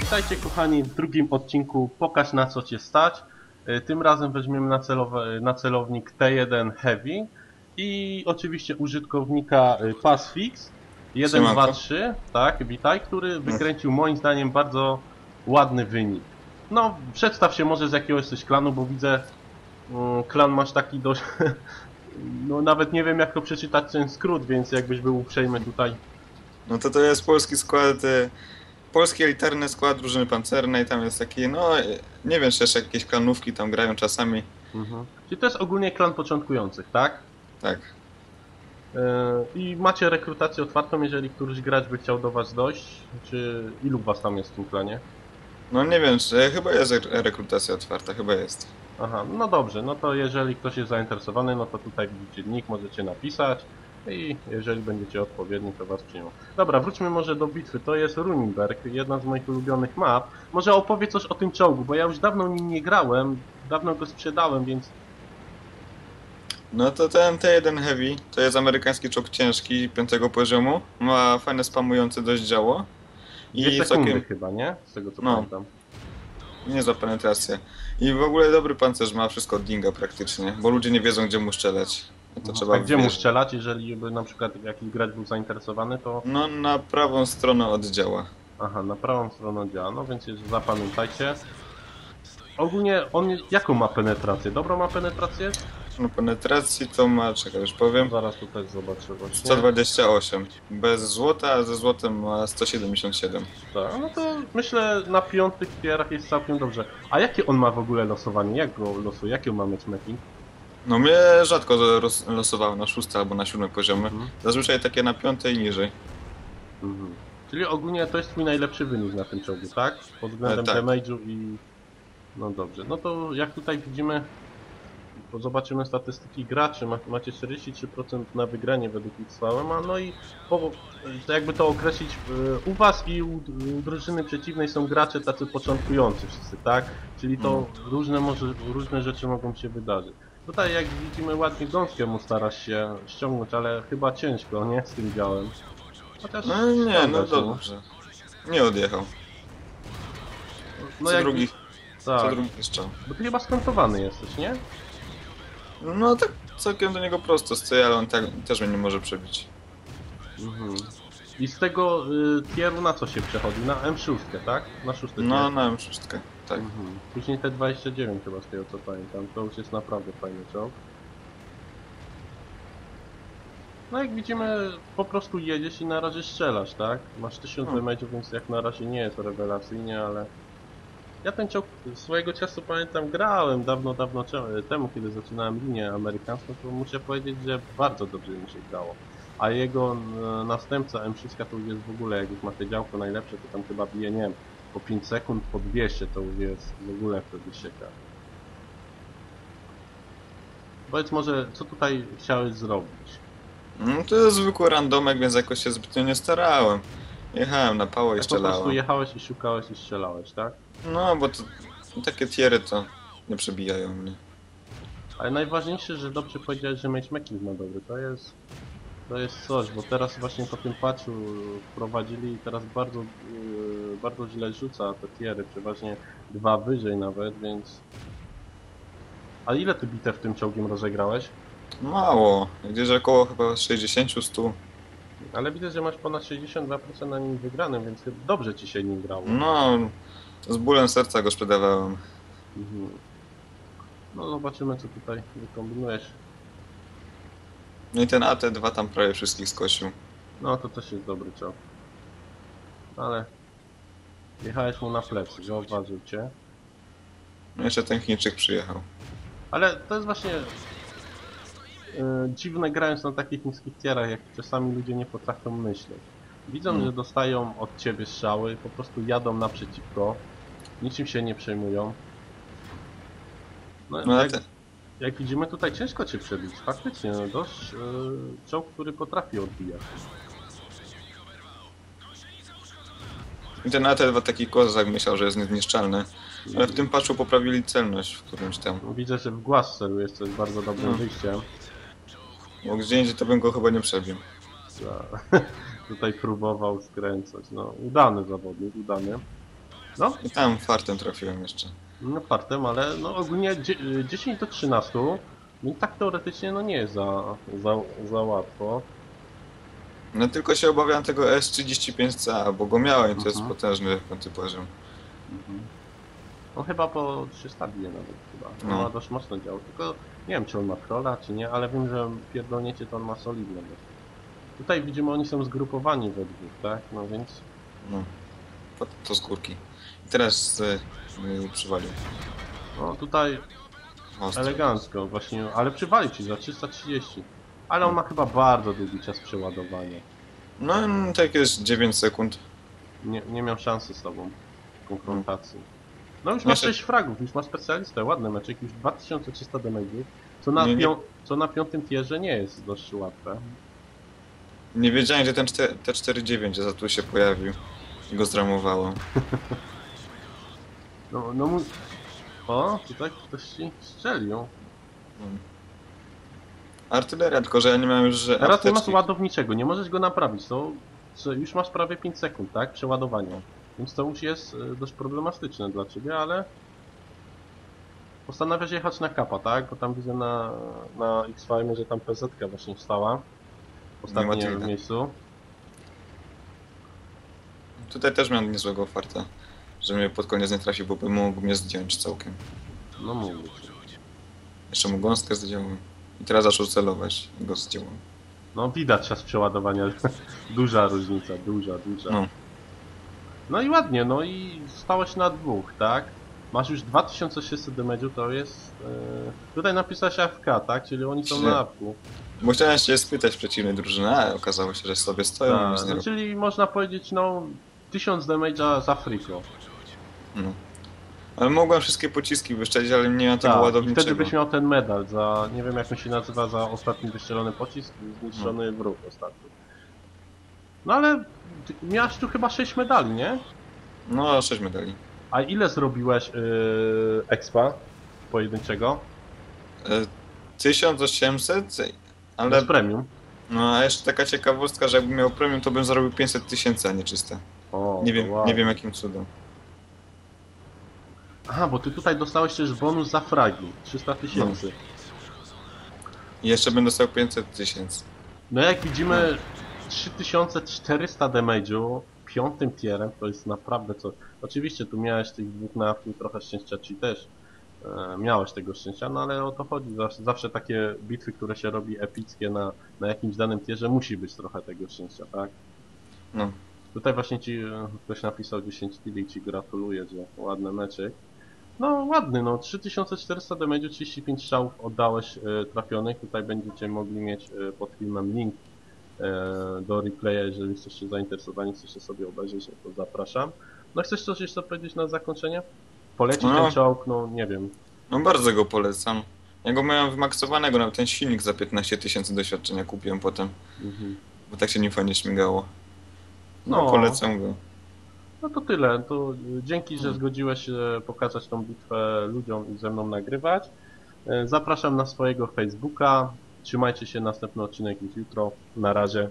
Witajcie kochani w drugim odcinku Pokaż na co cię stać. Y, Tym razem weźmiemy na, celowe, na celownik T1 Heavy i oczywiście użytkownika y, Passfix 1, Siemanko. 2, 3, tak, witaj, który wykręcił moim zdaniem bardzo ładny wynik. No, przedstaw się może z jakiegoś coś klanu, bo widzę mm, klan masz taki dość... No nawet nie wiem jak to przeczytać ten skrót, więc jakbyś był uprzejmy tutaj. No to to jest polski skład, e, polski elitarny skład drużyny pancernej, tam jest taki, no e, nie wiem, czy jeszcze jakieś klanówki tam grają czasami, Mhm. Czyli to jest ogólnie klan początkujących, tak? tak. Yy, I macie rekrutację otwartą, jeżeli któryś gracz by chciał do was dojść? Czy ilu was tam jest w tym klanie? No nie wiem, czy chyba jest re- rekrutacja otwarta, chyba jest. Aha, no dobrze, no to jeżeli ktoś jest zainteresowany, no to tutaj widzicie nick, możecie napisać i jeżeli będziecie odpowiedni, to was przyjmą. Dobra, wróćmy może do bitwy. To jest Runinberg, jedna z moich ulubionych map. Może opowie coś o tym czołgu, bo ja już dawno nim nie grałem, dawno go sprzedałem, więc No to ten T1 Heavy, to jest amerykański czołg ciężki, piątego poziomu, ma fajne spamujące dość działo i całkiem chyba, nie? Z tego co No. pamiętam. niezła penetracja. I w ogóle dobry pancerz ma wszystko od dinga praktycznie, bo ludzie nie wiedzą gdzie mu strzelać. No to trzeba A gdzie mu strzelać, jeżeli by na przykład jakiś gracz był zainteresowany, to No na prawą stronę od działa. aha, na prawą stronę działa, no więc zapamiętajcie. Ogólnie on jaką ma penetrację? Dobrą ma penetrację? No penetracji to ma, czekaj już powiem, Zaraz tutaj zobaczę właśnie. 128. Bez złota, a ze złotem ma 177. Tak, no to myślę na piątych tierach jest całkiem dobrze. A jakie on ma w ogóle losowanie? Jak go losuje? Jaki on ma matchmaking? No mnie rzadko losowało na szóste albo na siódme poziomy. Mhm. Zazwyczaj takie na piąte i niżej. Mhm. Czyli ogólnie to jest twój najlepszy wynik na tym czołgu, tak? Pod względem E, tak. damage'u i... No dobrze, no to jak tutaj widzimy, zobaczymy statystyki graczy, Ma, macie 43% na wygranie według XVM, no i po, to jakby to określić, y, u was i u, drużyny przeciwnej są gracze tacy początkujący wszyscy, tak? Czyli to różne, może, różne rzeczy mogą się wydarzyć. Tutaj jak widzimy ładnie gąskę mu starasz się ściągnąć, ale chyba ciężko, nie? Z tym działem. Chociaż No nie, no się, dobrze. Nie odjechał. No Co jak, drugi, co tak, drugi strzał. bo ty chyba skontowany jesteś, nie? No tak całkiem do niego prosto stoję, ale on tak, też mnie nie może przebić. Mhm. I z tego y, tieru na co się przechodzi? Na M6, tak? Na szósty No tier. na wszystko. Tak. Mhm. Później te 29 chyba z tego co pamiętam. To już jest naprawdę fajny czołg. No jak widzimy, po prostu jedziesz i na razie strzelasz, tak? Masz 1000 Hmm. więc jak na razie nie jest rewelacyjnie, ale... Ja ten czołg swojego czasu pamiętam grałem dawno, dawno temu, kiedy zaczynałem linię amerykańską, to muszę powiedzieć, że bardzo dobrze mi się grało. A jego e, następca M3 to już jest w ogóle, jak już ma te działko najlepsze, to tam chyba bije, nie wiem, po 5 sekund, po 200 to już jest w ogóle wtedy sieka. Powiedz może, co tutaj chciałeś zrobić? No to jest zwykły randomek, więc jakoś się zbytnio nie starałem. Jechałem na pało i Tak po prostu strzelałem. jechałeś i szukałeś i strzelałeś, tak? No bo to takie tiery to nie przebijają mnie. Ale najważniejsze, że dobrze powiedziałeś, że matchmaking ma dobry, to jest... To jest coś, bo teraz właśnie po tym patchu wprowadzili i teraz bardzo, yy, bardzo źle rzuca te tiery, przeważnie dwa wyżej nawet, więc... A ile ty bitew tym czołgiem rozegrałeś? Mało. Gdzieś około chyba 60-100. Ale widzę, że masz ponad 62% na nim wygranym, więc dobrze ci się nim grało. No, z bólem serca go sprzedawałem. Mhm. No zobaczymy co tutaj wykombinujesz. No i ten AT2 tam prawie wszystkich skosił. No to też jest dobry czołg. Ale jechałeś mu na plecy, zauważył cię. No jeszcze ten Chińczyk przyjechał. Ale to jest właśnie yy, dziwne grając na takich niskich tierach, jak czasami ludzie nie potrafią myśleć. Widzą, że dostają od ciebie strzały, po prostu jadą naprzeciwko, niczym się nie przejmują. No, No jak, te, jak widzimy tutaj ciężko cię przebić, faktycznie, no dość yy, czołg, który potrafi odbijać. I ten AT2 taki kozak myślał, że jest niezniszczalny. Ale w tym patchu poprawili celność w którymś tam. Widzę, że w głaz celujesz, co jest bardzo dobrym No. wyjściem. Bo gdzie indziej to bym go chyba nie przebił. Za- Tutaj próbował skręcać. No, udany zawodnik, udany. No, I tam fartem trafiłem jeszcze. no fartem, ale no ogólnie dzie- 10 do 13, więc tak teoretycznie no nie jest za, za, za łatwo. No tylko się obawiam tego S35CA, bo go miałem to jest Mhm. potężny w końcu poziom. On chyba po 300 bije nawet chyba. On No. ma dość mocno dział, tylko nie wiem czy on ma trolla czy nie, ale wiem, że pierdolniecie to on ma solidne. Bo... Tutaj widzimy oni są zgrupowani we dwóch, tak? No więc No. Pod- To z górki. I teraz y, y, przywalił. no tutaj Ostro. elegancko właśnie, ale przywali ci za 330. Ale on ma chyba bardzo długi czas przeładowania. No mm, tak jest 9 sekund. Nie, nie miał szansy z tobą w konfrontacji. No już Nie masz się- 6 fragów, już masz specjalistę, ładny meczek, już 2300 damage'ów, co na, Nie, nie- pią- co na piątym tierze nie jest dość łatwe. Nie wiedziałem, że ten czte- T49 za tu się pojawił. I go zramowało. No, no mój... O, tutaj ktoś ci strzelił. Artyleria, tylko że ja nie miałem już że Teraz nie masz apteczki. ładowniczego, nie możesz go naprawić, to już masz prawie 5 sekund, tak, przeładowania. Więc to już jest e, dość problematyczne dla ciebie, ale... Postanawiasz jechać na kapa, tak? Bo tam widzę na, na X-File, że tam PZ właśnie wstała. W ostatnim Matilda. miejscu. Tutaj też miałem niezłego farta, że mnie pod koniec nie trafił, bo by mógł mnie zdjąć całkiem. No ci. Jeszcze mu gąskę zdjąłem. I teraz zaczął celować i go zdjąłem. No widać czas przeładowania, duża różnica, duża, duża. No. No i ładnie, no i stałeś na dwóch, tak? Masz już 2600 damage'u, to jest... Yy... Tutaj napisałeś AFK, tak? Czyli oni są Czy- na AFK. Bo chciałem się spytać przeciwnej drużyny, a okazało się, że sobie stoją i Tak, nic nie no, robią. czyli można powiedzieć, no... 1000 damage'a za friko. No. Ale mogłem wszystkie pociski wyszczelić, ale nie miałem tego Tak, i ładowniczego. wtedy byś miał ten medal za... Nie wiem jak on się nazywa, za ostatni wystrzelony pocisk, zniszczony No. wróg ostatni. No ale... ty Miałeś tu chyba 6 medali, nie? No, 6 medali. A ile zrobiłeś yy, expa pojedynczego? E, 1800, ale... Bez premium. No, a jeszcze taka ciekawostka, że jakbym miał premium, to bym zarobił 500 tysięcy, a nie czyste. O, Nie wiem, wow. nie wiem jakim cudem. Aha, bo ty tutaj dostałeś też bonus za fragi. 300 tysięcy. I jeszcze bym dostał 500 tysięcy. No jak widzimy 3400 damage'u piątym tierem, to jest naprawdę coś. Oczywiście tu miałeś tych dwóch na wpół trochę szczęścia, ci też e, miałeś tego szczęścia, no ale o to chodzi. Zawsze, zawsze takie bitwy, które się robi epickie na, na jakimś danym tierze, musi być trochę tego szczęścia, tak? No. Tutaj właśnie ci e, ktoś napisał 10 kili i ci gratuluję, że ładny meczek. No ładny, no 3400 damage'u, 35 strzałów oddałeś e, trafionych. Tutaj będziecie mogli mieć e, pod filmem link do replaya, jeżeli jesteście zainteresowani, chcecie sobie obejrzeć, no to zapraszam. No chcesz coś jeszcze powiedzieć na zakończenie? Polecić No. ten czołg, no nie wiem. No bardzo go polecam. Ja go miałem wymaksowanego, nawet ten silnik za 15 tysięcy doświadczenia kupiłem potem, Mhm. bo tak się nim fajnie śmigało. No, No. polecam go. No to tyle. To dzięki, że Hmm. zgodziłeś się pokazać tą bitwę ludziom i ze mną nagrywać. E, Zapraszam na swojego Facebooka. Trzymajcie się, następny odcinek już jutro. Na razie.